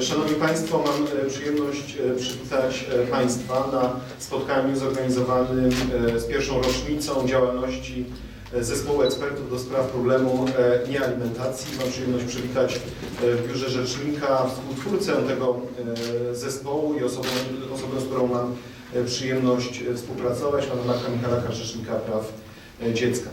Szanowni Państwo, mam e, przyjemność e, przywitać e, Państwa na spotkaniu zorganizowanym e, z pierwszą rocznicą działalności e, Zespołu Ekspertów do spraw problemu e, niealimentacji. Mam przyjemność przywitać e, w Biurze Rzecznika współtwórcę tego e, zespołu i osobę, osobę z którą mam e, przyjemność e, współpracować, pana Marka Michalaka, Rzecznika Praw e, Dziecka.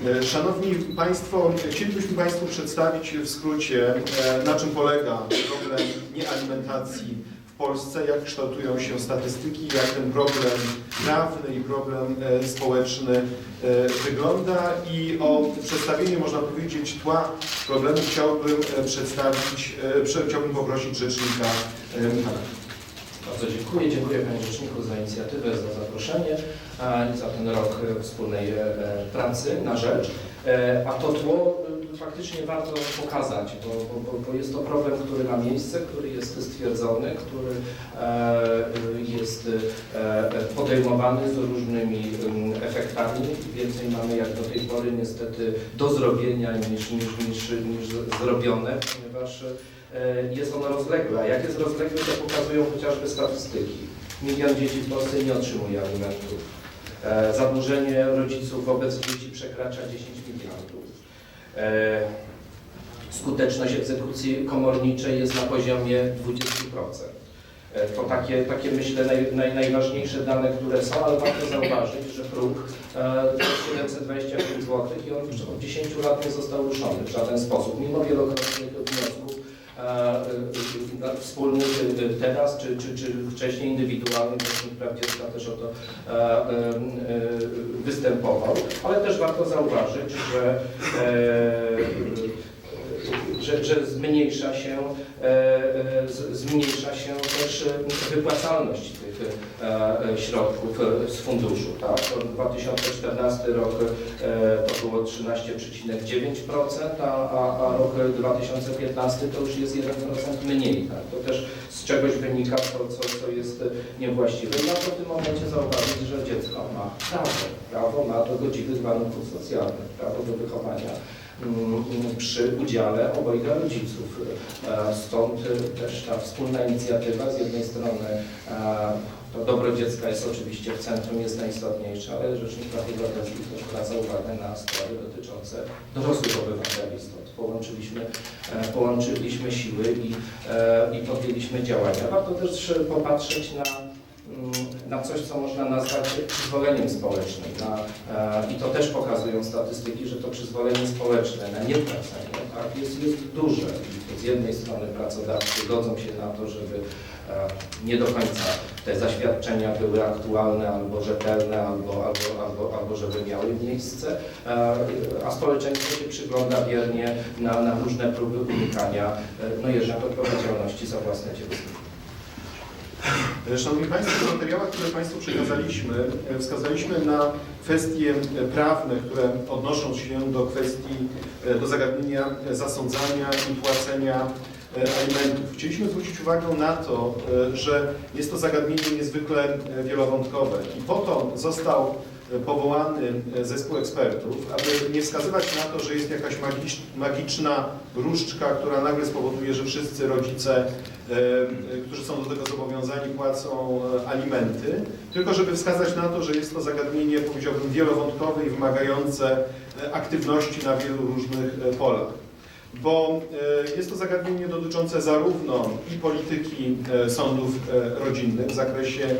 E, Szanowni Państwo, chcielibyśmy Państwu przedstawić w skrócie, e, na czym polega problem niealimentacji w Polsce, jak kształtują się statystyki, jak ten problem prawny i problem e, społeczny wygląda i o przedstawieniu, można powiedzieć, tła problemu chciałbym przedstawić, prze- chciałbym poprosić Rzecznika. Bardzo dziękuję. Dziękuję Panie Rzeczniku za inicjatywę, za zaproszenie i za ten rok e, wspólnej e, pracy na rzecz. E, A to tło faktycznie warto pokazać, bo, bo, bo- jest to problem, który ma miejsce, który jest stwierdzony, który jest podejmowany z różnymi efektami. Więcej mamy jak do tej pory niestety do zrobienia niż, niż, niż, niż zrobione, ponieważ jest ono rozległe. A jak jest rozległe, to pokazują chociażby statystyki. Milion dzieci w Polsce nie otrzymuje alimentów. E, Zadłużenie rodziców wobec dzieci przekracza 10 miliardów. E, Skuteczność egzekucji komorniczej jest na poziomie 20%. E, To takie, takie myślę naj, naj, najważniejsze dane, które są, ale warto zauważyć, że próg e, to jest 725 zł i on od 10 lat nie został ruszony w żaden sposób, mimo wielokrotnych wniosków e, e, wspólnych e, teraz, czy, czy, czy wcześniej indywidualnych, Rzecznik Praw Dziecka też o to występował, ale też warto zauważyć, że e, że, że zmniejsza się, e, e, zmniejsza się też wypłacalność tych e, środków z funduszu. Tak? To 2014 rok to było 13,9%, a, a, rok 2015 to już jest 1% mniej. Tak? To też z czegoś wynika, co, co, co jest niewłaściwe. Warto w tym momencie zauważyć, że dziecko ma prawo. Prawo ma do godziwych warunków socjalnych, prawo do wychowania przy udziale obojga rodziców. E, Stąd też ta wspólna inicjatywa z jednej strony e, to dobro dziecka jest oczywiście w centrum, jest najistotniejsze, ale Rzecznik Praw Obywatelskich też zwraca uwagę na sprawy dotyczące dorosłych obywateli. Stąd połączyliśmy, e, połączyliśmy siły i, i podjęliśmy działania. Warto też popatrzeć na mm, na coś, co można nazwać przyzwoleniem społecznym. Na, e, I to też pokazują statystyki, że to przyzwolenie społeczne na niepłacenie tak, jest, jest duże. Z jednej strony pracodawcy godzą się na to, żeby e, nie do końca te zaświadczenia były aktualne albo rzetelne, albo, albo, albo, albo żeby miały miejsce, e, a społeczeństwo się przygląda biernie na, na różne próby unikania no, jednak odpowiedzialności za własne dziecko. Szanowni Państwo, w materiałach, które Państwu przekazaliśmy, e, wskazaliśmy na kwestie prawne, które odnoszą się do kwestii, e, do zagadnienia zasądzania i płacenia e, alimentów. Chcieliśmy zwrócić uwagę na to, że jest to zagadnienie niezwykle wielowątkowe i po to został powołany e, zespół ekspertów, aby nie wskazywać na to, że jest jakaś magicz, magiczna różdżka, która nagle spowoduje, że wszyscy rodzice, e, e, którzy są do tego zobowiązani, płacą alimenty, tylko żeby wskazać na to, że jest to zagadnienie, powiedziałbym, wielowątkowe i wymagające aktywności na wielu różnych polach bo e, jest to zagadnienie dotyczące zarówno i polityki e, sądów e, rodzinnych w zakresie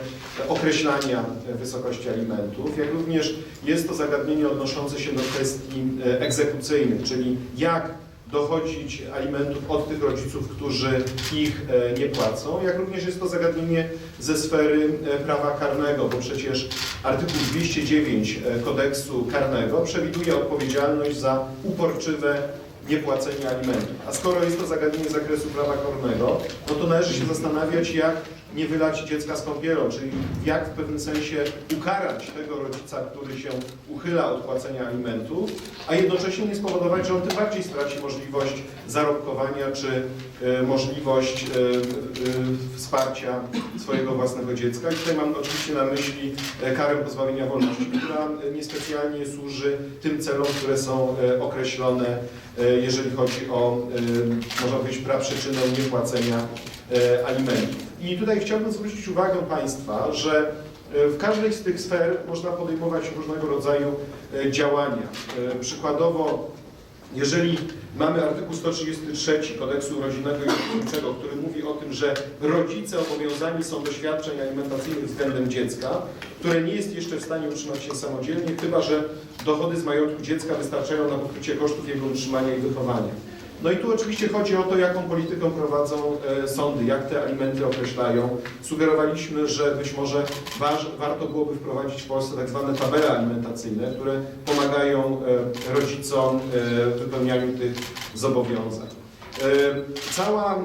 określania wysokości alimentów, jak również jest to zagadnienie odnoszące się do kwestii egzekucyjnych, czyli jak dochodzić alimentów od tych rodziców, którzy ich nie płacą, jak również jest to zagadnienie ze sfery prawa karnego, bo przecież artykuł 209 e, kodeksu karnego przewiduje odpowiedzialność za uporczywe niepłacenie alimentów. A skoro jest to zagadnienie z zakresu prawa karnego, no to należy się zastanawiać, jak nie wylać dziecka z kąpielą, czyli jak w pewnym sensie ukarać tego rodzica, który się uchyla od płacenia alimentów, a jednocześnie nie spowodować, że on tym bardziej straci możliwość zarobkowania czy e, możliwość e, e, wsparcia swojego własnego dziecka. I tutaj mam oczywiście na myśli karę pozbawienia wolności, która niespecjalnie służy tym celom, które są określone, jeżeli chodzi o, można powiedzieć, praprzyczynę niepłacenia alimentów. I tutaj chciałbym zwrócić uwagę Państwa, że e, w każdej z tych sfer można podejmować różnego rodzaju e, działania. E, Przykładowo, jeżeli mamy artykuł 133 kodeksu rodzinnego i opiekuńczego, który mówi o tym, że rodzice obowiązani są do świadczeń alimentacyjnych względem dziecka, które nie jest jeszcze w stanie utrzymać się samodzielnie, chyba że dochody z majątku dziecka wystarczają na pokrycie kosztów jego utrzymania i wychowania. No i tu oczywiście chodzi o to, jaką politykę prowadzą e, sądy, jak te alimenty określają. Sugerowaliśmy, że być może warto byłoby wprowadzić w Polsce tak zwane tabele alimentacyjne, które pomagają e, rodzicom e, w wypełnianiu tych zobowiązań. Cała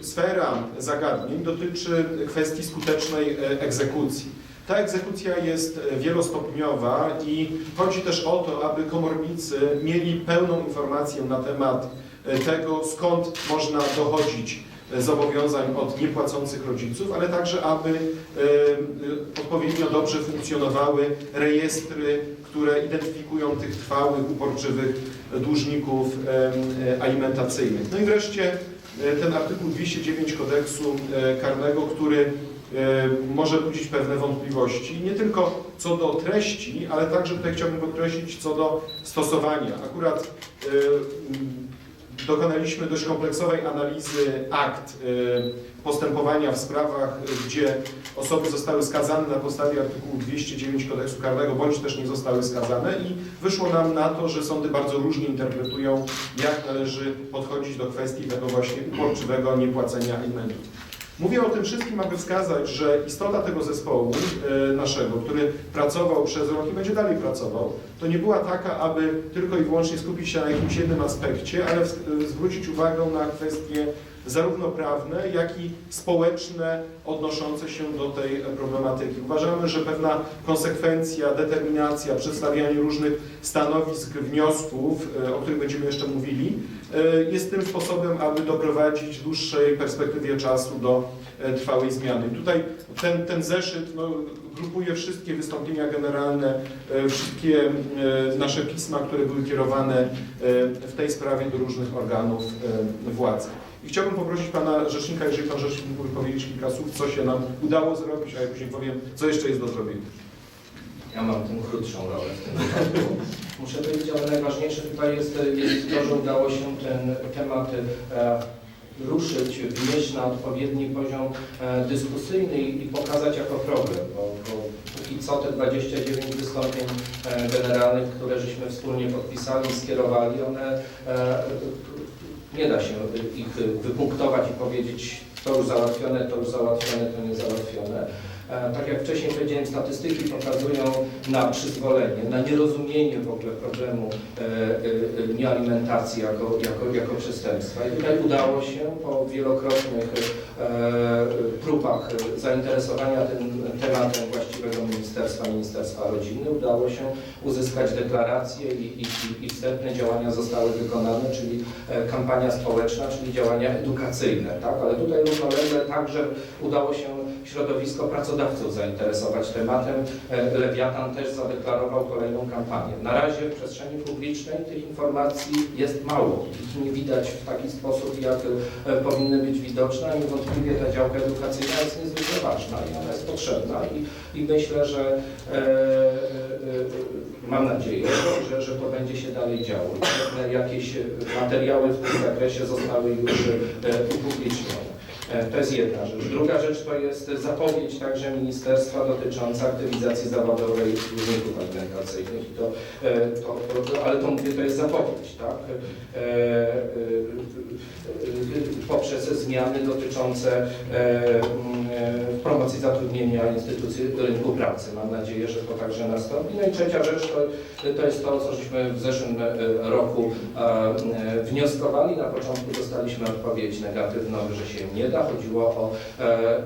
sfera zagadnień dotyczy kwestii skutecznej egzekucji. Ta egzekucja jest wielostopniowa i chodzi też o to, aby komornicy mieli pełną informację na temat tego, skąd można dochodzić e, zobowiązań od niepłacących rodziców, ale także, aby e, e, odpowiednio dobrze funkcjonowały rejestry, które identyfikują tych trwałych, uporczywych dłużników e, alimentacyjnych. No i wreszcie e, ten artykuł 209 kodeksu e, karnego, który e, może budzić pewne wątpliwości, nie tylko co do treści, ale także tutaj chciałbym podkreślić co do stosowania. Akurat e, dokonaliśmy dość kompleksowej analizy akt e, postępowania w sprawach, e, gdzie osoby zostały skazane na podstawie artykułu 209 kodeksu karnego, bądź też nie zostały skazane i wyszło nam na to, że sądy bardzo różnie interpretują, jak należy podchodzić do kwestii tego właśnie uporczywego niepłacenia alimentów. Mówię o tym wszystkim, aby wskazać, że istota tego zespołu e, naszego, który pracował przez rok i będzie dalej pracował, to nie była taka, aby tylko i wyłącznie skupić się na jakimś jednym aspekcie, ale w- zwrócić uwagę na kwestie zarówno prawne, jak i społeczne odnoszące się do tej problematyki. Uważamy, że pewna konsekwencja, determinacja, przedstawianie różnych stanowisk, wniosków, e, o których będziemy jeszcze mówili, e, jest tym sposobem, aby doprowadzić w dłuższej perspektywie czasu do e, trwałej zmiany. Tutaj ten, ten zeszyt no, grupuje wszystkie wystąpienia generalne, wszystkie nasze pisma, które były kierowane w tej sprawie do różnych organów władzy. I chciałbym poprosić Pana Rzecznika, jeżeli Pan Rzecznik mógłby powiedzieć kilka słów, co się nam udało zrobić, a ja później powiem, co jeszcze jest do zrobienia. Ja mam tę krótszą rolę w tym wypadku. Muszę powiedzieć, ale najważniejsze tutaj jest, jest to, że udało się ten temat e, ruszyć, wnieść na odpowiedni poziom e, dyskusyjny i, i pokazać jako problem, bo, bo póki co te 29 wystąpień e, generalnych, które żeśmy wspólnie podpisali i skierowali, one e, nie da się ich wypunktować i powiedzieć to już załatwione, to już załatwione, to nie załatwione. E, Tak jak wcześniej powiedziałem, statystyki pokazują na przyzwolenie, na nierozumienie w ogóle problemu e, e, niealimentacji jako, jako, jako przestępstwa. I tutaj udało się po wielokrotnych próbach zainteresowania tym tematem właściwego ministerstwa, Ministerstwa Rodziny, udało się uzyskać deklaracje i, i, i- wstępne działania zostały wykonane, czyli kampania społeczna, czyli działania edukacyjne, tak? Ale tutaj równolegle także udało się środowisko pracodawców zainteresować tematem. E, Lewiatan też zadeklarował kolejną kampanię. Na razie w przestrzeni publicznej tych informacji jest mało. Ich nie widać w taki sposób, jak e, powinny być widoczne. Niewątpliwie ta działka edukacyjna jest niezwykle ważna i ona jest potrzebna i, i myślę, że e, e, e, mam nadzieję, że, że to będzie się dalej działo. Jakieś materiały w tym zakresie zostały już upublicznione. E, To jest jedna rzecz. Druga rzecz to jest zapowiedź także ministerstwa dotycząca aktywizacji zawodowej dłużników alimentacyjnych. I e, to, to, to, ale to mówię, to jest zapowiedź, tak? E, poprzez zmiany dotyczące promocji zatrudnienia instytucji rynku pracy. Mam nadzieję, że to także nastąpi. No i trzecia rzecz to, to jest to, co żeśmy w zeszłym roku wnioskowali. Na początku dostaliśmy odpowiedź negatywną, że się nie da, Chodziło o e, e,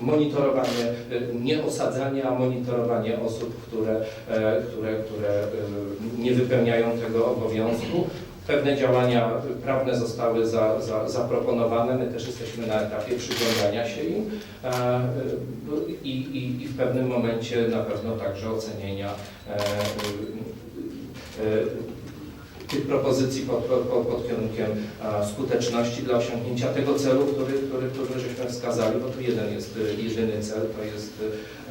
monitorowanie, e, nie osadzanie, a monitorowanie osób, które, które, które nie wypełniają tego obowiązku. Pewne działania prawne zostały za, za, zaproponowane, my też jesteśmy na etapie przyglądania się im i, i, i w pewnym momencie na pewno także ocenienia tych propozycji pod, pod, pod, kierunkiem e, skuteczności dla osiągnięcia tego celu, który, który, który żeśmy wskazali, bo tu jeden jest e, jedyny cel, to jest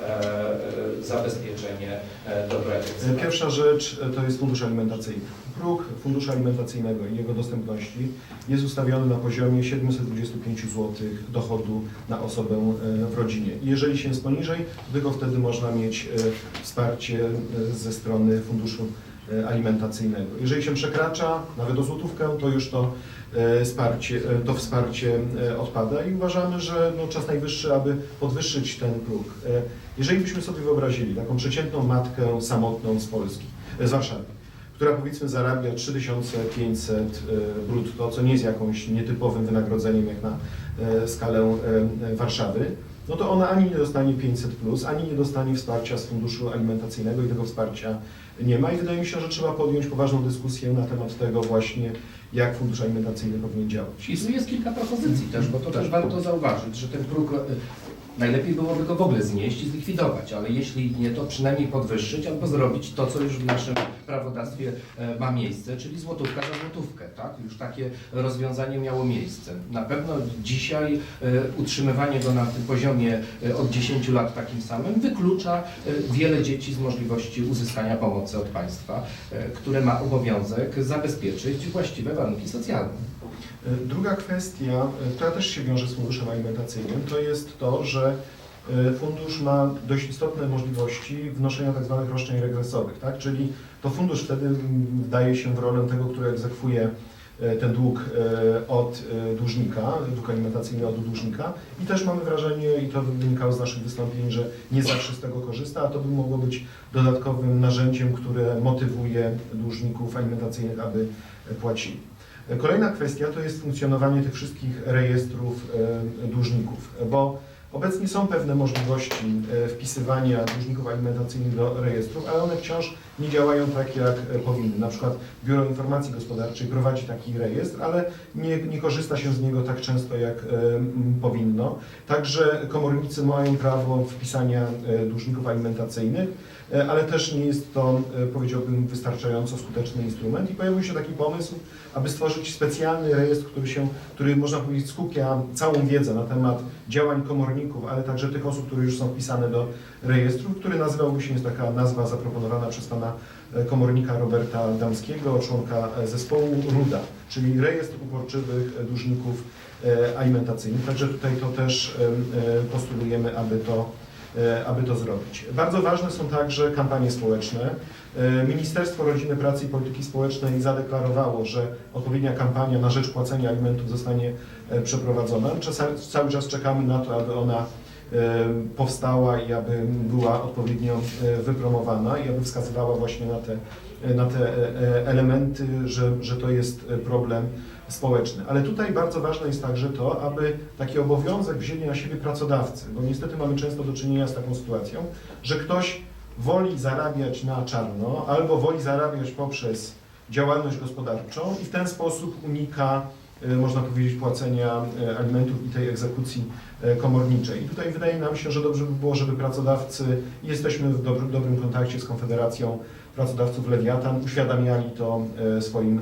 e, zabezpieczenie dobra egzekucji. Pierwsza rzecz to jest fundusz alimentacyjny. Próg funduszu alimentacyjnego i jego dostępności jest ustawiony na poziomie 725 zł dochodu na osobę w rodzinie. Jeżeli się jest poniżej, to tylko wtedy można mieć wsparcie ze strony funduszu alimentacyjnego. Jeżeli się przekracza nawet o złotówkę, to już to e, wsparcie, e, to wsparcie e, odpada i uważamy, że no, czas najwyższy, aby podwyższyć ten próg. E, Jeżeli byśmy sobie wyobrazili taką przeciętną matkę samotną z Polski, e, z Warszawy, która powiedzmy zarabia 3500 e, brutto, co nie jest jakąś nietypowym wynagrodzeniem jak na e, skalę e, Warszawy, no to ona ani nie dostanie 500, plus, ani nie dostanie wsparcia z funduszu alimentacyjnego i tego wsparcia nie ma. I wydaje mi się, że trzeba podjąć poważną dyskusję na temat tego właśnie, jak fundusz alimentacyjny powinien działać. I tu jest kilka propozycji też, bo to też warto zauważyć, że ten próg najlepiej byłoby go w ogóle znieść i zlikwidować, ale jeśli nie, to przynajmniej podwyższyć albo zrobić to, co już w naszym prawodawstwie e, ma miejsce, czyli złotówka za złotówkę, tak? Już takie rozwiązanie miało miejsce. Na pewno dzisiaj e, utrzymywanie go na tym poziomie e, od 10 lat takim samym wyklucza wiele dzieci z możliwości uzyskania pomocy od państwa, które ma obowiązek zabezpieczyć właściwe warunki socjalne. E, Druga kwestia, e, która też się wiąże z funduszem alimentacyjnym, to jest to, że e, fundusz ma dość istotne możliwości wnoszenia tzw. roszczeń regresowych, tak? czyli to fundusz wtedy wdaje się w rolę tego, który egzekwuje ten dług od dłużnika, dług alimentacyjny od dłużnika i też mamy wrażenie, i to wynikało z naszych wystąpień, że nie zawsze z tego korzysta, a to by mogło być dodatkowym narzędziem, które motywuje dłużników alimentacyjnych, aby płacili. Kolejna kwestia to jest funkcjonowanie tych wszystkich rejestrów e, dłużników, bo obecnie są pewne możliwości e, wpisywania dłużników alimentacyjnych do rejestrów, ale one wciąż nie działają tak, jak powinny. Na przykład Biuro Informacji Gospodarczej prowadzi taki rejestr, ale nie, nie korzysta się z niego tak często, jak e, powinno. Także komornicy mają prawo wpisania dłużników alimentacyjnych, ale też nie jest to, e, powiedziałbym, wystarczająco skuteczny instrument i pojawił się taki pomysł, aby stworzyć specjalny rejestr, który się, który można powiedzieć skupia całą wiedzę na temat działań komorników, ale także tych osób, które już są wpisane do rejestru, który nazywałby się, jest taka nazwa zaproponowana przez pana e, komornika Roberta Damskiego, członka e, zespołu RUDA, czyli Rejestr Uporczywych e, Dłużników e, Alimentacyjnych. Także tutaj to też em, e, postulujemy, aby to e, aby to zrobić. Bardzo ważne są także kampanie społeczne. E, Ministerstwo Rodziny, Pracy i Polityki Społecznej zadeklarowało, że odpowiednia kampania na rzecz płacenia alimentów zostanie e, przeprowadzona. Czasami, cały czas czekamy na to, aby ona e, powstała i aby była odpowiednio e, wypromowana i aby wskazywała właśnie na te, na te e, e, elementy, że, że to jest e, problem społeczny. Ale tutaj bardzo ważne jest także to, aby taki obowiązek wzięli na siebie pracodawcy, bo niestety mamy często do czynienia z taką sytuacją, że ktoś woli zarabiać na czarno albo woli zarabiać poprzez działalność gospodarczą i w ten sposób unika, e, można powiedzieć, płacenia e, alimentów i tej egzekucji e, komorniczej. I tutaj wydaje nam się, że dobrze by było, żeby pracodawcy, jesteśmy w dobrym, kontakcie z Konfederacją Pracodawców Lewiatan, uświadamiali to swoim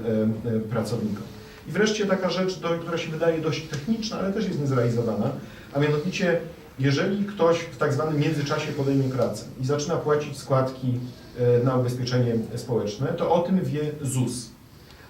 pracownikom. I wreszcie taka rzecz, do, która się wydaje dość techniczna, ale też jest niezrealizowana, a mianowicie jeżeli ktoś w tak zwanym międzyczasie podejmie pracę i zaczyna płacić składki e, na ubezpieczenie społeczne, to o tym wie ZUS.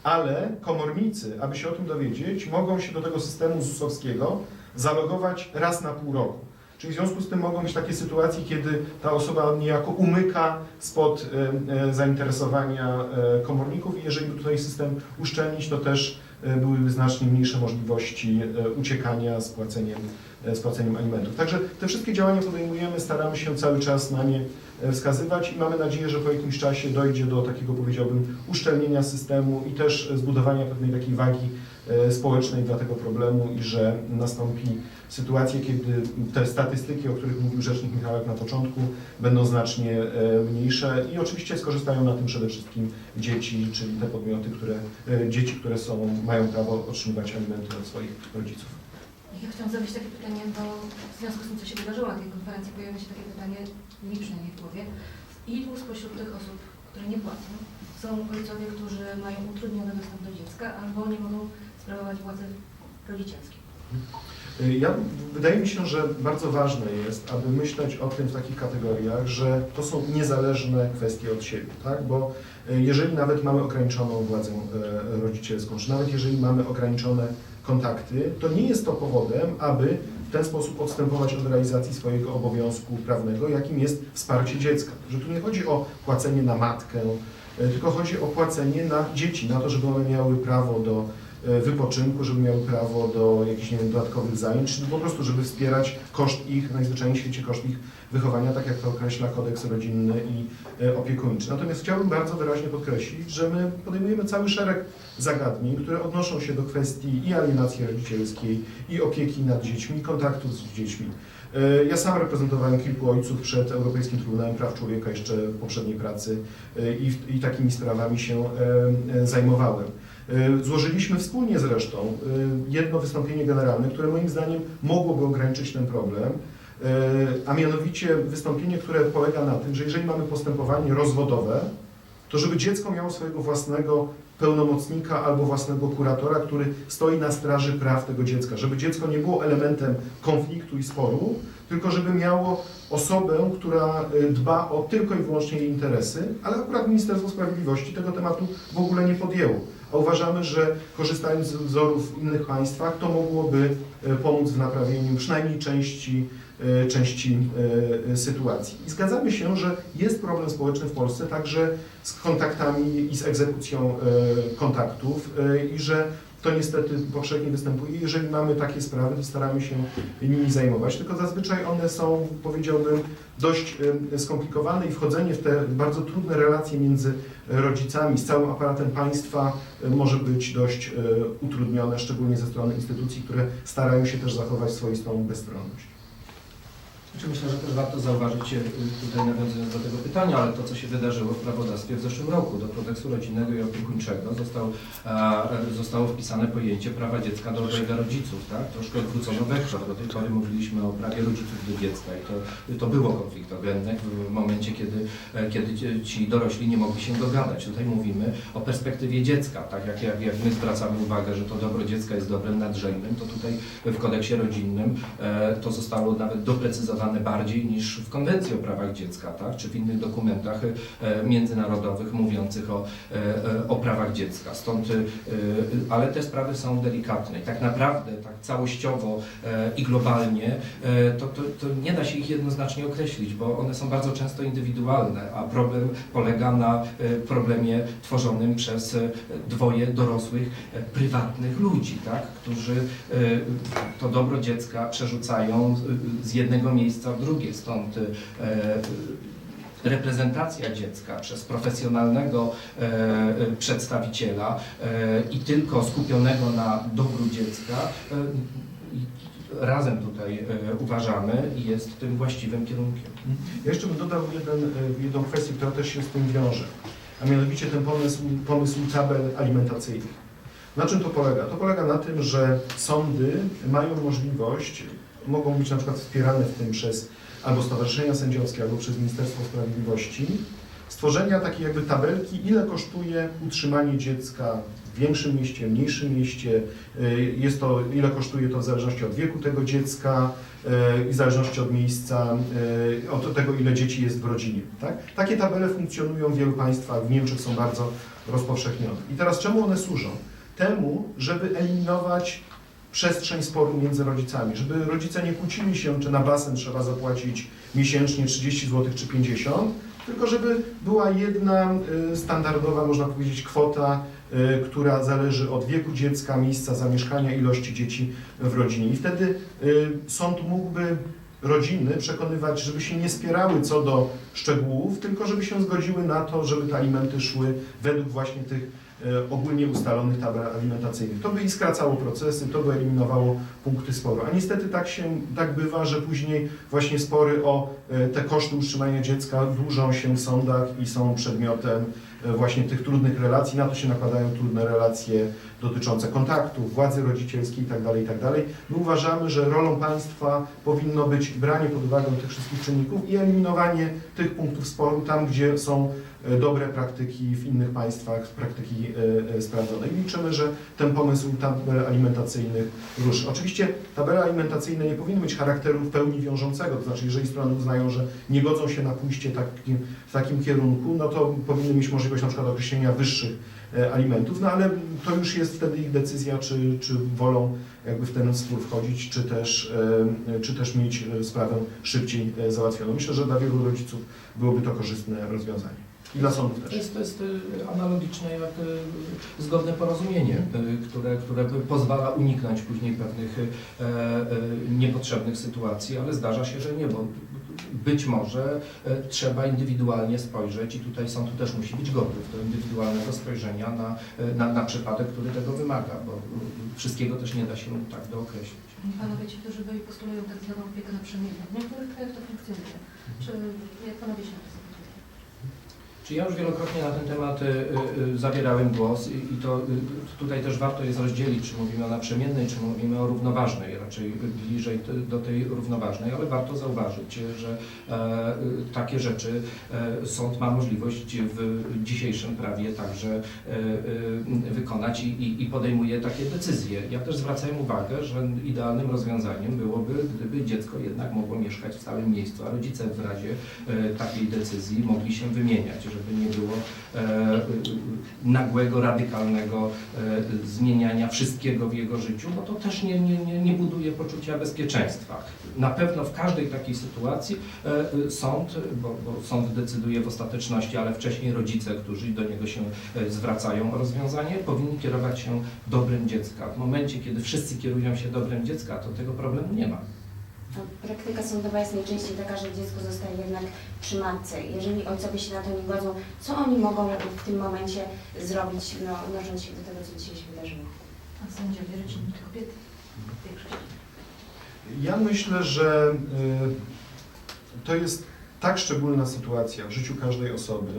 Ale komornicy, aby się o tym dowiedzieć, mogą się do tego systemu ZUS-owskiego zalogować raz na pół roku. Czyli w związku z tym mogą być takie sytuacje, kiedy ta osoba niejako umyka spod e, e, zainteresowania komorników i jeżeli tutaj system uszczelnić, to też byłyby znacznie mniejsze możliwości e, uciekania z płaceniem, e, z płaceniem alimentów. Także te wszystkie działania podejmujemy, staramy się cały czas na nie e, wskazywać i mamy nadzieję, że po jakimś czasie dojdzie do takiego, powiedziałbym, uszczelnienia systemu i też zbudowania pewnej takiej wagi e, społecznej dla tego problemu i że nastąpi sytuacja, kiedy te statystyki, o których mówił Rzecznik Michałek na początku, będą znacznie e, mniejsze i oczywiście skorzystają na tym przede wszystkim dzieci, czyli te podmioty, które, e, dzieci, które są, mają prawo otrzymywać alimenty od swoich rodziców. Ja chciałam zadać takie pytanie, bo w związku z tym, co się wydarzyło na tej konferencji, pojawia się takie pytanie, mi przynajmniej w głowie. Ilu spośród tych osób, które nie płacą, są ojcowie, którzy mają utrudniony dostęp do dziecka albo nie mogą sprawować władzy rodzicielskiej? Ja, wydaje mi się, że bardzo ważne jest, aby myśleć o tym w takich kategoriach, że to są niezależne kwestie od siebie, tak? Bo e, jeżeli nawet mamy ograniczoną władzę e, rodzicielską, czy nawet jeżeli mamy ograniczone kontakty, to nie jest to powodem, aby w ten sposób odstępować od realizacji swojego obowiązku prawnego, jakim jest wsparcie dziecka. Że tu nie chodzi o płacenie na matkę, tylko chodzi o płacenie na dzieci, na to, żeby one miały prawo do wypoczynku, żeby miały prawo do jakichś nie wiem, dodatkowych zajęć, czy po prostu, żeby wspierać koszt ich, najzwyczajniej w świecie koszt ich wychowania, tak jak to określa kodeks rodzinny i e, opiekuńczy. Natomiast chciałbym bardzo wyraźnie podkreślić, że my podejmujemy cały szereg zagadnień, które odnoszą się do kwestii i alienacji rodzicielskiej, i opieki nad dziećmi, kontaktów z dziećmi. E, Ja sam reprezentowałem kilku ojców przed Europejskim Trybunałem Praw Człowieka jeszcze w poprzedniej pracy e, i, i takimi sprawami się e, e, zajmowałem. E, Złożyliśmy wspólnie zresztą e, jedno wystąpienie generalne, które moim zdaniem mogłoby ograniczyć ten problem, e, a mianowicie wystąpienie, które polega na tym, że jeżeli mamy postępowanie rozwodowe, to żeby dziecko miało swojego własnego pełnomocnika albo własnego kuratora, który stoi na straży praw tego dziecka, żeby dziecko nie było elementem konfliktu i sporu, tylko żeby miało osobę, która dba o tylko i wyłącznie jej interesy, ale akurat Ministerstwo Sprawiedliwości tego tematu w ogóle nie podjęło. A uważamy, że korzystając z wzorów w innych państwach, to mogłoby y, pomóc w naprawieniu przynajmniej części, y, części y, sytuacji. I zgadzamy się, że jest problem społeczny w Polsce także z kontaktami i z egzekucją kontaktów i że to niestety powszechnie występuje. Jeżeli mamy takie sprawy, to staramy się nimi zajmować, tylko zazwyczaj one są, powiedziałbym, dość skomplikowane i wchodzenie w te bardzo trudne relacje między rodzicami z całym aparatem państwa może być dość y, utrudnione, szczególnie ze strony instytucji, które starają się też zachować swoistą bezstronność. Znaczy myślę, że też warto zauważyć, e, tutaj nawiązując do tego pytania, ale to, co się wydarzyło w prawodawstwie w zeszłym roku, do kodeksu rodzinnego i opiekuńczego został, a, zostało wpisane pojęcie prawa dziecka do obojga rodziców, tak? Troszkę odwrócono wektor. Do tej pory mówiliśmy o prawie rodziców do dziecka i to, to było konfliktogenne w momencie, kiedy, e, kiedy ci dorośli nie mogli się dogadać. Tutaj mówimy o perspektywie dziecka, tak jak, jak, jak my zwracamy uwagę, że to dobro dziecka jest dobrem nadrzędnym, to tutaj w kodeksie rodzinnym e, to zostało nawet doprecyzowane bardziej niż w konwencji o prawach dziecka, tak? czy w innych dokumentach e, międzynarodowych mówiących o, e, e, o prawach dziecka. Stąd, ale te sprawy są delikatne i tak naprawdę, tak całościowo i globalnie, to, to, to nie da się ich jednoznacznie określić, bo one są bardzo często indywidualne, a problem polega na problemie tworzonym przez dwoje dorosłych, prywatnych ludzi, tak? którzy to dobro dziecka przerzucają z jednego miejsca w drugie. Stąd e, reprezentacja dziecka przez profesjonalnego e, e, przedstawiciela i tylko skupionego na dobru dziecka razem tutaj e, uważamy jest tym właściwym kierunkiem. Ja jeszcze bym dodał jeden, jedną kwestię, która też się z tym wiąże, a mianowicie ten pomysł, pomysł tabel alimentacyjnych. Na czym to polega? To polega na tym, że sądy mają możliwość, mogą być na przykład wspierane w tym przez albo stowarzyszenia sędziowskie, albo przez Ministerstwo Sprawiedliwości, stworzenia takiej jakby tabelki, ile kosztuje utrzymanie dziecka w większym mieście, mniejszym mieście, y, jest to, ile kosztuje to w zależności od wieku tego dziecka, y, i w zależności od miejsca, y, od tego, ile dzieci jest w rodzinie. Tak? Takie tabele funkcjonują w wielu państwach, w Niemczech są bardzo rozpowszechnione. I teraz czemu one służą? Temu, żeby eliminować przestrzeń sporu między rodzicami, żeby rodzice nie kłócili się, czy na basen trzeba zapłacić miesięcznie 30 zł czy 50, tylko żeby była jedna y, standardowa, można powiedzieć, kwota, y, która zależy od wieku dziecka, miejsca zamieszkania, ilości dzieci w rodzinie. I wtedy y, sąd mógłby rodziny przekonywać, żeby się nie spierały co do szczegółów, tylko żeby się zgodziły na to, żeby te alimenty szły według właśnie tych e, ogólnie ustalonych tabel alimentacyjnych. To by i skracało procesy, to by eliminowało punkty sporu. A niestety tak się tak bywa, że później właśnie spory o e, te koszty utrzymania dziecka dłużą się w sądach i są przedmiotem e, właśnie tych trudnych relacji. Na to się nakładają trudne relacje dotyczące kontaktów, władzy rodzicielskiej itd. itd. My uważamy, że rolą państwa powinno być branie pod uwagę tych wszystkich czynników i eliminowanie tych punktów sporu tam, gdzie są e, dobre praktyki w innych państwach, praktyki e, e, sprawdzone. I liczymy, że ten pomysł tabel alimentacyjnych ruszy. Oczywiście tabele alimentacyjne nie powinny mieć charakteru w pełni wiążącego, to znaczy jeżeli strony uznają, że nie godzą się na pójście takim, w takim kierunku, no to powinny mieć możliwość na przykład określenia wyższych alimentów, no ale to już jest wtedy ich decyzja, czy, czy wolą jakby w ten spór wchodzić, czy też, e, czy też mieć e, sprawę szybciej e, załatwioną. Myślę, że dla wielu rodziców byłoby to korzystne rozwiązanie. I dla sądów też. jest, to jest y, analogiczne jak zgodne porozumienie, które, które pozwala uniknąć później pewnych e, niepotrzebnych sytuacji, ale zdarza się, że nie, bo być może y, trzeba indywidualnie spojrzeć i tutaj sąd też musi być gotów do indywidualnego spojrzenia na, y, na, na przypadek, który tego wymaga, bo y, wszystkiego też nie da się tak dookreślić. Panowie ci, którzy byli, postulują tak zwaną opiekę naprzemienną. W niektórych krajach to funkcjonuje. Czy jak panowie się? Czy ja już wielokrotnie na ten temat y, y, y, zabierałem głos i, to tutaj też warto jest rozdzielić, czy mówimy o naprzemiennej, czy mówimy o równoważnej, raczej bliżej do tej równoważnej, ale warto zauważyć, że e, takie rzeczy e, sąd ma możliwość w dzisiejszym prawie także e, wykonać i, i- podejmuje takie decyzje. Ja też zwracałem uwagę, że idealnym rozwiązaniem byłoby, gdyby dziecko jednak mogło mieszkać w stałym miejscu, a rodzice w razie takiej decyzji mogli się wymieniać, żeby nie było e, e, nagłego, radykalnego e, zmieniania wszystkiego w jego życiu, bo to też nie, nie, nie, nie buduje poczucia bezpieczeństwa. Na pewno w każdej takiej sytuacji sąd, bo, bo sąd decyduje w ostateczności, ale wcześniej rodzice, którzy do niego się zwracają o rozwiązanie, powinni kierować się dobrem dziecka. W momencie, kiedy wszyscy kierują się dobrem dziecka, to tego problemu nie ma. Praktyka sądowa jest najczęściej taka, że dziecko zostaje jednak przy matce. Jeżeli ojcowie się na to nie godzą, co oni mogą w tym momencie zrobić, no, odnosząc się do tego, co dzisiaj się wydarzyło? A sędziowie, rzecznik kobiety. Większość. Ja myślę, że y, to jest tak szczególna sytuacja w życiu każdej osoby,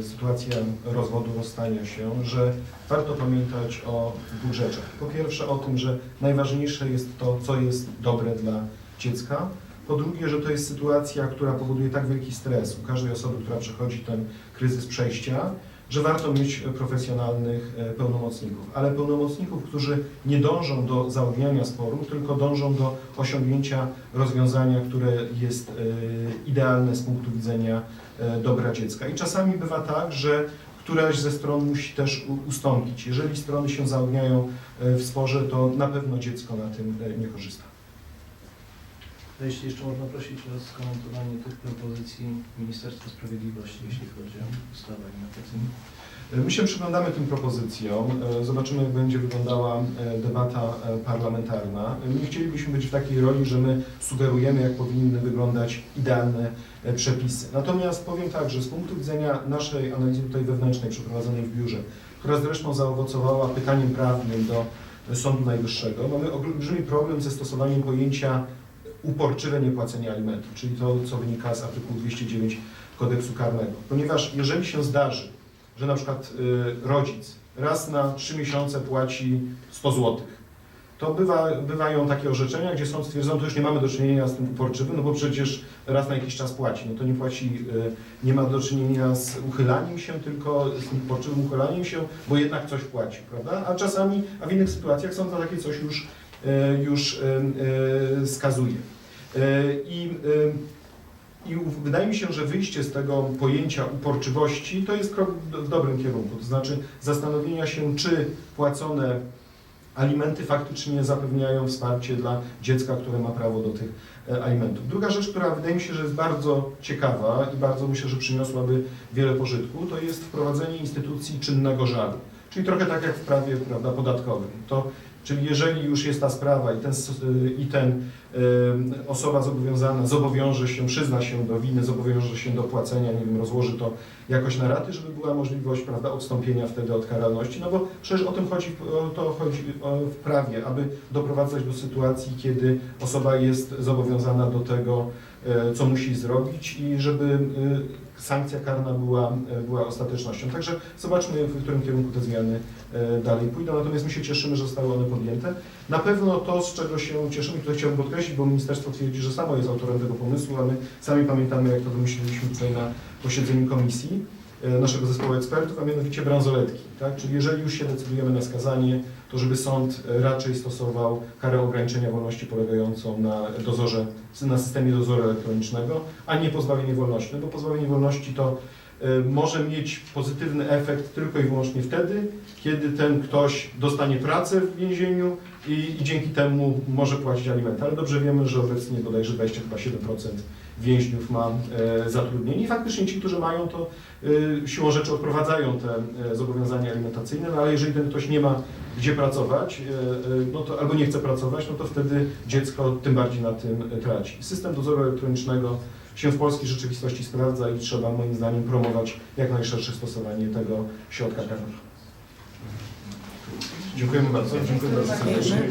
y, sytuacja rozwodu, rozstania się, że warto pamiętać o dwóch rzeczach. Po pierwsze o tym, że najważniejsze jest to, co jest dobre dla dziecka. Po drugie, że to jest sytuacja, która powoduje tak wielki stres u każdej osoby, która przechodzi ten kryzys przejścia, że warto mieć profesjonalnych e, pełnomocników, ale pełnomocników, którzy nie dążą do zaogniania sporu, tylko dążą do osiągnięcia rozwiązania, które jest e, idealne z punktu widzenia e, dobra dziecka. I czasami bywa tak, że któraś ze stron musi też ustąpić. Jeżeli strony się zaogniają e, w sporze, to na pewno dziecko na tym e, nie korzysta. Jeśli jeszcze można prosić o skomentowanie tych propozycji Ministerstwa Sprawiedliwości, jeśli chodzi o ustawę alimentacyjną. My się przyglądamy tym propozycjom, e, zobaczymy jak będzie wyglądała e, debata e, parlamentarna. My chcielibyśmy być w takiej roli, że my sugerujemy, jak powinny wyglądać idealne e, przepisy. Natomiast powiem tak, że z punktu widzenia naszej analizy tutaj wewnętrznej przeprowadzonej w biurze, która zresztą zaowocowała pytaniem prawnym do e, Sądu Najwyższego, mamy olbrzymi problem ze stosowaniem pojęcia uporczywe niepłacenie alimentów, czyli to, co wynika z artykułu 209 kodeksu karnego. Ponieważ jeżeli się zdarzy, że na przykład y, rodzic raz na trzy miesiące płaci 100 zł, to bywa, bywają takie orzeczenia, gdzie sąd stwierdzą, to już nie mamy do czynienia z tym uporczywym, no bo przecież raz na jakiś czas płaci. No to nie płaci, y, nie ma do czynienia z uchylaniem się, tylko z tym uporczywym uchylaniem się, bo jednak coś płaci, prawda? A czasami, a w innych sytuacjach sąd na takie coś już, już y, y, skazuje. I i wydaje mi się, że wyjście z tego pojęcia uporczywości to jest krok w dobrym kierunku. To znaczy zastanowienia się, czy płacone alimenty faktycznie zapewniają wsparcie dla dziecka, które ma prawo do tych e, alimentów. Druga rzecz, która wydaje mi się, że jest bardzo ciekawa i bardzo myślę, że przyniosłaby wiele pożytku, to jest wprowadzenie instytucji czynnego żalu. Czyli trochę tak jak w prawie prawda, podatkowym. To Czyli jeżeli już jest ta sprawa i ten, s- i ten em, osoba zobowiązana zobowiąże się, przyzna się do winy, zobowiąże się do płacenia, nie wiem, rozłoży to jakoś na raty, żeby była możliwość, prawda, odstąpienia wtedy od karalności, no bo przecież o tym chodzi, to chodzi w prawie, aby doprowadzać do sytuacji, kiedy osoba jest zobowiązana do tego, co musi zrobić i żeby e, sankcja karna była, e, była ostatecznością. Także zobaczmy, w którym kierunku te zmiany e, dalej pójdą, natomiast my się cieszymy, że zostały one podjęte. Na pewno to, z czego się cieszymy, tutaj chciałbym podkreślić, bo ministerstwo twierdzi, że samo jest autorem tego pomysłu, a my sami pamiętamy, jak to wymyśliliśmy tutaj na posiedzeniu komisji e, naszego zespołu ekspertów, a mianowicie bransoletki. Tak? Czyli jeżeli już się decydujemy na skazanie, to żeby sąd e, raczej stosował karę ograniczenia wolności polegającą na dozorze, na systemie dozoru elektronicznego, a nie pozbawienie wolności. No bo pozbawienie wolności to e, może mieć pozytywny efekt tylko i wyłącznie wtedy, kiedy ten ktoś dostanie pracę w więzieniu i, i dzięki temu może płacić alimenty. Ale dobrze wiemy, że obecnie bodajże 27% więźniów ma e, zatrudnienie i faktycznie ci, którzy mają to e, siłą rzeczy odprowadzają te e, zobowiązania alimentacyjne, no ale jeżeli ten ktoś nie ma gdzie pracować, no to albo nie chce pracować, no to wtedy dziecko tym bardziej na tym traci. System dozoru elektronicznego się w polskiej rzeczywistości sprawdza i trzeba moim zdaniem promować jak najszersze stosowanie tego środka karnego. Dziękujemy bardzo. Dziękuję bardzo serdecznie.